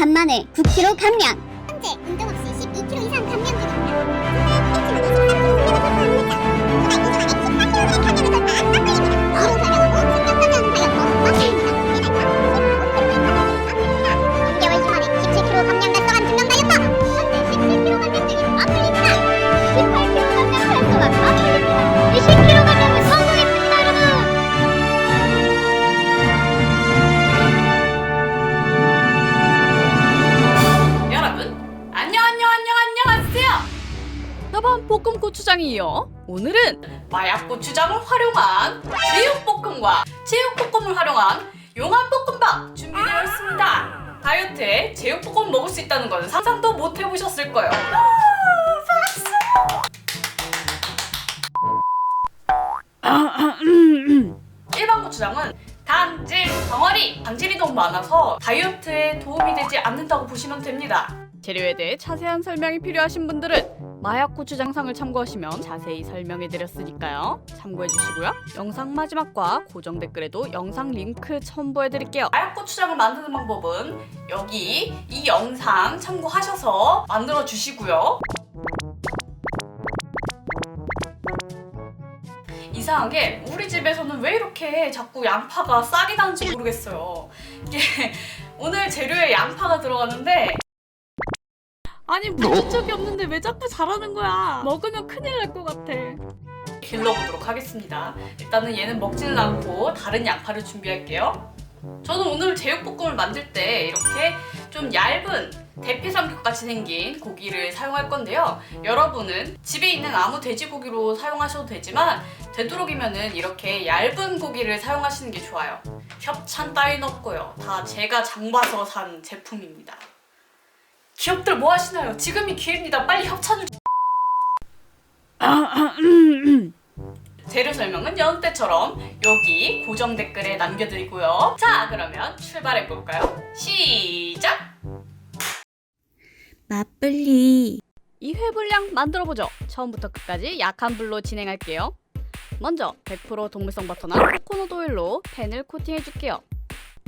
반 만에 9kg 감량. 현재 운동 없이 12kg 이상 감 활용한 제육볶음과 제육볶음을 활용한 용암볶음밥 준비되어 있습니다. 다이어트에 제육볶음 먹을 수 있다는 건 상상도 못 해보셨을 거예요. 일반 고추장은 당질, 덩어리, 당질이 너무 많아서 다이어트에 도움이 되지 않는다고 보시면 됩니다. 재료에 대해 자세한 설명이 필요하신 분들은 마약 고추장상을 참고하시면 자세히 설명해 드렸으니까요. 참고해 주시고요. 영상 마지막과 고정 댓글에도 영상 링크 첨부해 드릴게요. 마약 고추장을 만드는 방법은 여기 이 영상 참고하셔서 만들어 주시고요. 이상하게 우리 집에서는 왜 이렇게 자꾸 양파가 싹이 나는지 모르겠어요. 이게 오늘 재료에 양파가 들어갔는데 아니 묻은 적이 없는데 왜 자꾸 잘하는 거야? 먹으면 큰일 날 것 같아. 길러보도록 하겠습니다. 일단은 얘는 먹지는 않고 다른 양파를 준비할게요. 저는 오늘 제육볶음을 만들 때 이렇게 좀 얇은 대패삼겹 같이 생긴 고기를 사용할 건데요. 여러분은 집에 있는 아무 돼지고기로 사용하셔도 되지만 되도록이면은 이렇게 얇은 고기를 사용하시는 게 좋아요. 협찬 따윈 없고요. 다 제가 장봐서 산 제품입니다. 기업들 뭐 하시나요? 지금이 기회입니다. 빨리 협찬을. 재료 설명은 여느 때처럼 여기 고정 댓글에 남겨드리고요. 자, 그러면 출발해 볼까요? 시작. 맞불리. 이 회불량 만들어 보죠. 처음부터 끝까지 약한 불로 진행할게요. 먼저 100% 동물성 버터나 코코넛 오일로 팬을 코팅해 줄게요.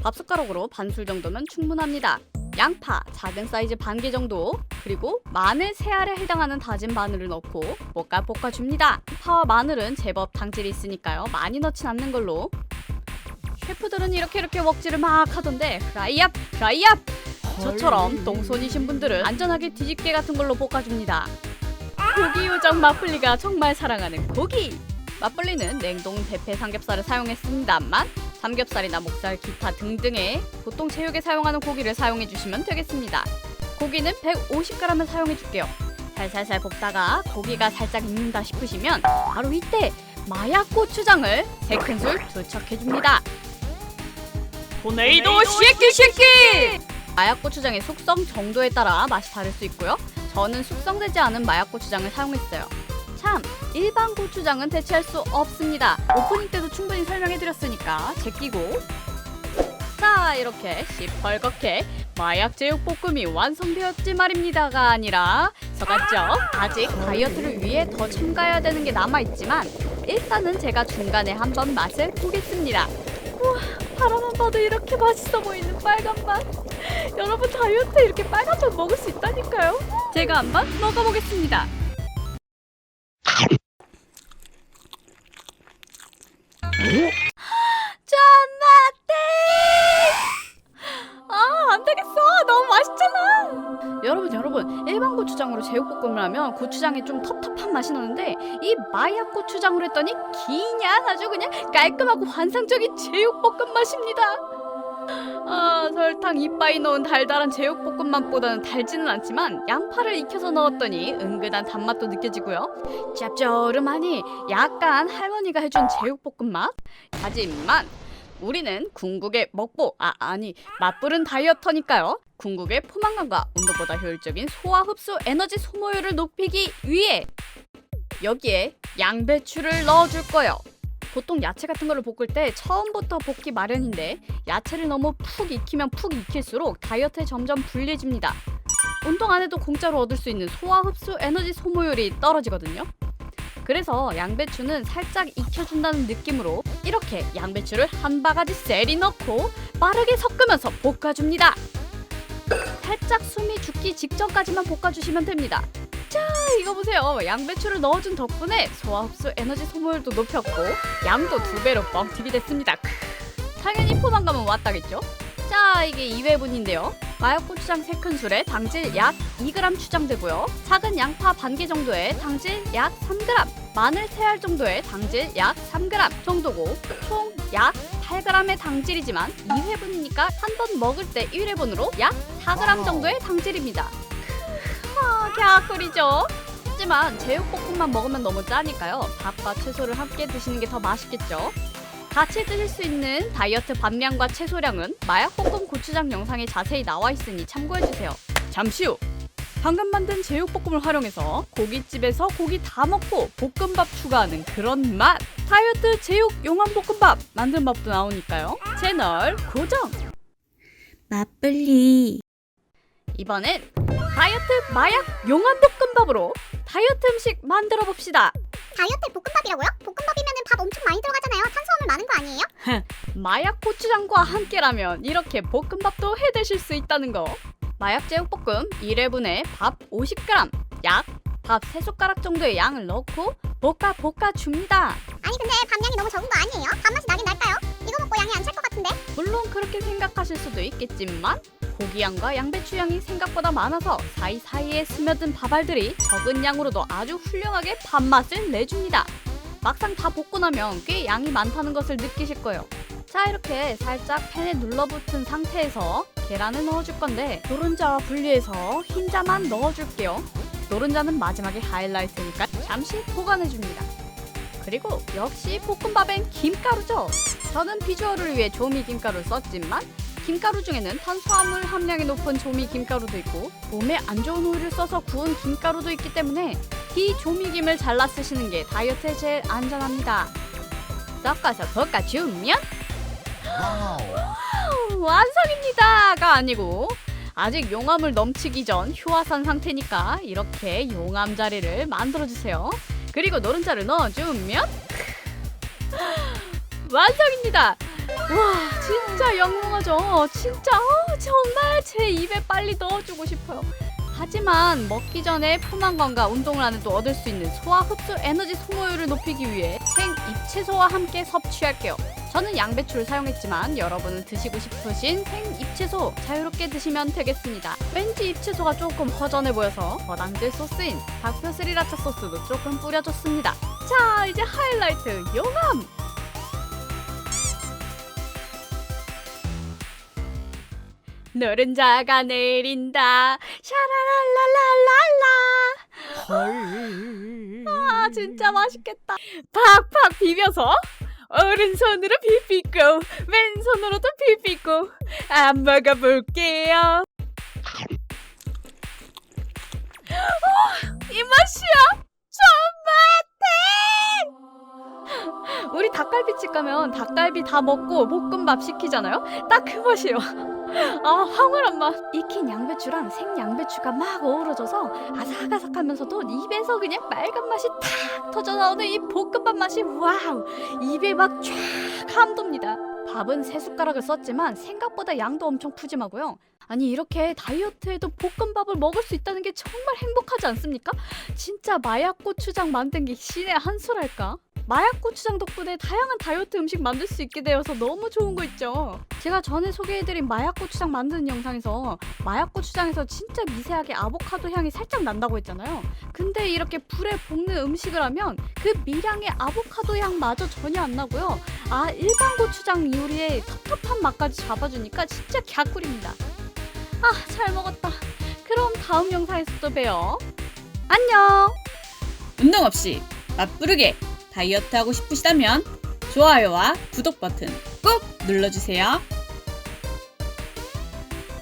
밥 숟가락으로 반술 정도면 충분합니다. 양파 작은 사이즈 반 개 정도 그리고 마늘 세 알에 해당하는 다진 마늘을 넣고 볶아 볶아 줍니다. 파와 마늘은 제법 당질이 있으니까요. 많이 넣진 않는 걸로. 셰프들은 이렇게 이렇게 먹지를 막 하던데 프라이압 프라이압 저처럼 똥손이신 분들은 안전하게 뒤집개 같은 걸로 볶아줍니다. 고기 요정 맛불리가 정말 사랑하는 고기. 맛불리는 냉동 대패 삼겹살을 사용했습니다만 삼겹살이나 목살, 기타 등등의 보통 제육에 사용하는 고기를 사용해 주시면 되겠습니다. 고기는 150g을 사용해 줄게요. 살살살 볶다가 고기가 살짝 익는다 싶으시면 바로 이때 마약 고추장을 3큰술 투척해 줍니다. 토네이도 쉐키 쉐키! 마약 고추장의 숙성 정도에 따라 맛이 다를 수 있고요. 저는 숙성되지 않은 마약 고추장을 사용했어요. 참, 일반 고추장은 대체할 수 없습니다. 오프닝 때도 충분히 설명해 드렸으니까 제끼고 자, 이렇게 시펄겋게 마약 제육볶음이 완성되었지 말입니다가 아니라 속았죠? 아직 다이어트를 위해 더 첨가해야 되는 게 남아있지만 일단은 제가 중간에 한번 맛을 보겠습니다. 우와, 바라만 봐도 이렇게 맛있어 보이는 빨간 맛. 여러분 다이어트 이렇게 빨간 맛 먹을 수 있다니까요. 제가 한번 먹어보겠습니다. 제육볶음을 하면 고추장이 좀 텁텁한 맛이 나는데 이 마약 고추장으로 했더니 그냥 아주 그냥 깔끔하고 환상적인 제육볶음 맛입니다. 아, 설탕 이빠이 넣은 달달한 제육볶음 맛보다는 달지는 않지만 양파를 익혀서 넣었더니 은근한 단맛도 느껴지고요. 짭조름하니 약간 할머니가 해준 제육볶음 맛. 하지만 우리는 궁극의 먹보 아 아니 맞부른 다이어터니까요. 궁극의 포만감과 운동보다 효율적인 소화 흡수 에너지 소모율을 높이기 위해 여기에 양배추를 넣어줄 거예요. 보통 야채 같은 거를 볶을 때 처음부터 볶기 마련인데 야채를 너무 푹 익히면 푹 익힐수록 다이어트에 점점 불리해집니다. 운동 안 해도 공짜로 얻을 수 있는 소화 흡수 에너지 소모율이 떨어지거든요. 그래서 양배추는 살짝 익혀준다는 느낌으로 이렇게 양배추를 한 바가지 셀이 넣고 빠르게 섞으면서 볶아줍니다. 살짝 숨이 죽기 직전까지만 볶아주시면 됩니다. 자, 이거 보세요. 양배추를 넣어준 덕분에 소화 흡수 에너지 소모율도 높였고 양도 두 배로 뻥튀기 됐습니다. 크, 당연히 포만감은 왔다겠죠? 자, 이게 2회분인데요. 마약 고추장 3큰술에 당질 약 2g 추정되고요. 작은 양파 반 개 정도에 당질 약 3g, 마늘 3알 정도의 당질 약 3g 정도고 총 약 8g의 당질이지만 2회분이니까 한 번 먹을 때 1회분으로 약 4g 정도의 당질입니다. 아, 개꿀이죠. 하지만 제육볶음만 먹으면 너무 짜니까요. 밥과 채소를 함께 드시는 게 더 맛있겠죠. 같이 드실 수 있는 다이어트 밥량과 채소량은 마약볶음 고추장 영상에 자세히 나와 있으니 참고해주세요. 잠시 후 방금 만든 제육볶음을 활용해서 고깃집에서 고기 다 먹고 볶음밥 추가하는 그런 맛 다이어트 제육 용암볶음밥 만든 법도 나오니까요 채널 고정 맞불리. 이번엔 다이어트 마약 용암볶음밥으로 다이어트 음식 만들어 봅시다 다이어트 볶음밥이라고요? 볶음밥이면 밥 엄청 많이 들어가잖아요. 탄수화물 많은 거 아니에요? 마약 고추장과 함께라면 이렇게 볶음밥도 해 드실 수 있다는 거. 마약 제육볶음 1회분에 밥 50g, 약 밥 3숟가락 정도의 양을 넣고 볶아 볶아 줍니다. 아니 근데 밥량이 너무 적은 거 아니에요? 밥맛이 나긴 날까요? 이거 먹고 양이 안 찰 것 같은데? 물론 그렇게 생각하실 수도 있겠지만 고기 양과 양배추 양이 생각보다 많아서 사이사이에 스며든 밥알들이 적은 양으로도 아주 훌륭하게 밥맛을 내줍니다. 막상 다 볶고 나면 꽤 양이 많다는 것을 느끼실 거예요. 자 이렇게 살짝 팬에 눌러붙은 상태에서 계란을 넣어줄 건데 노른자와 분리해서 흰자만 넣어줄게요. 노른자는 마지막에 하이라이트니까 잠시 보관해줍니다. 그리고 역시 볶음밥엔 김가루죠. 저는 비주얼을 위해 조미 김가루를 썼지만 김가루 중에는 탄수화물 함량이 높은 조미 김가루도 있고 몸에 안 좋은 오일을 써서 구운 김가루도 있기 때문에 이 조미김을 잘라 쓰시는 게 다이어트에 제일 안전합니다. 섞어서 볶아주면 완성입니다가 아니고 아직 용암을 넘치기 전 효화산 상태니까 이렇게 용암 자리를 만들어 주세요. 그리고 노른자를 넣어주면 완성입니다. 와 진짜 영롱하죠. 진짜 어, 정말 제 입에 빨리 넣어주고 싶어요. 하지만 먹기 전에 포만감과 운동을 안 해도 얻을 수 있는 소화 흡수 에너지 소모율을 높이기 위해 생 잎채소와 함께 섭취할게요. 저는 양배추를 사용했지만 여러분은 드시고 싶으신 생 잎채소 자유롭게 드시면 되겠습니다. 왠지 잎채소가 조금 허전해 보여서 버당들 소스인 닭표 스리라차 소스도 조금 뿌려줬습니다. 자 이제 하이라이트 용암! 노른자가 내린다 샤라랄랄랄랄라 아 진짜 맛있겠다 팍팍 비벼서 오른손으로 비비고 왼손으로도 비비고. 안 먹어볼게요. 어, 이 맛이야. 존맛해 우리 닭갈비집 가면 닭갈비 다 먹고 볶음밥 시키잖아요? 딱 그 맛이에요 아 황홀한 맛 익힌 양배추랑 생 양배추가 막 어우러져서 아삭아삭하면서도 입에서 그냥 빨간 맛이 탁 터져 나오는 이 볶음밥 맛이 와우 입에 막 쫙 함돕니다 밥은 세 숟가락을 썼지만 생각보다 양도 엄청 푸짐하고요 아니 이렇게 다이어트에도 볶음밥을 먹을 수 있다는 게 정말 행복하지 않습니까? 진짜 마약 고추장 만든 게 신의 한 수랄까? 마약 고추장 덕분에 다양한 다이어트 음식 만들 수 있게 되어서 너무 좋은 거 있죠. 제가 전에 소개해드린 마약 고추장 만드는 영상에서 마약 고추장에서 진짜 미세하게 아보카도 향이 살짝 난다고 했잖아요. 근데 이렇게 불에 볶는 음식을 하면 그 미량의 아보카도 향마저 전혀 안 나고요. 아 일반 고추장 요리의 텁텁한 맛까지 잡아주니까 진짜 갸꿀입니다. 아 잘 먹었다. 그럼 다음 영상에서 또 봬요. 안녕. 운동 없이 맛부르게 다이어트 하고 싶으시다면 좋아요와 구독 버튼 꾹 눌러주세요.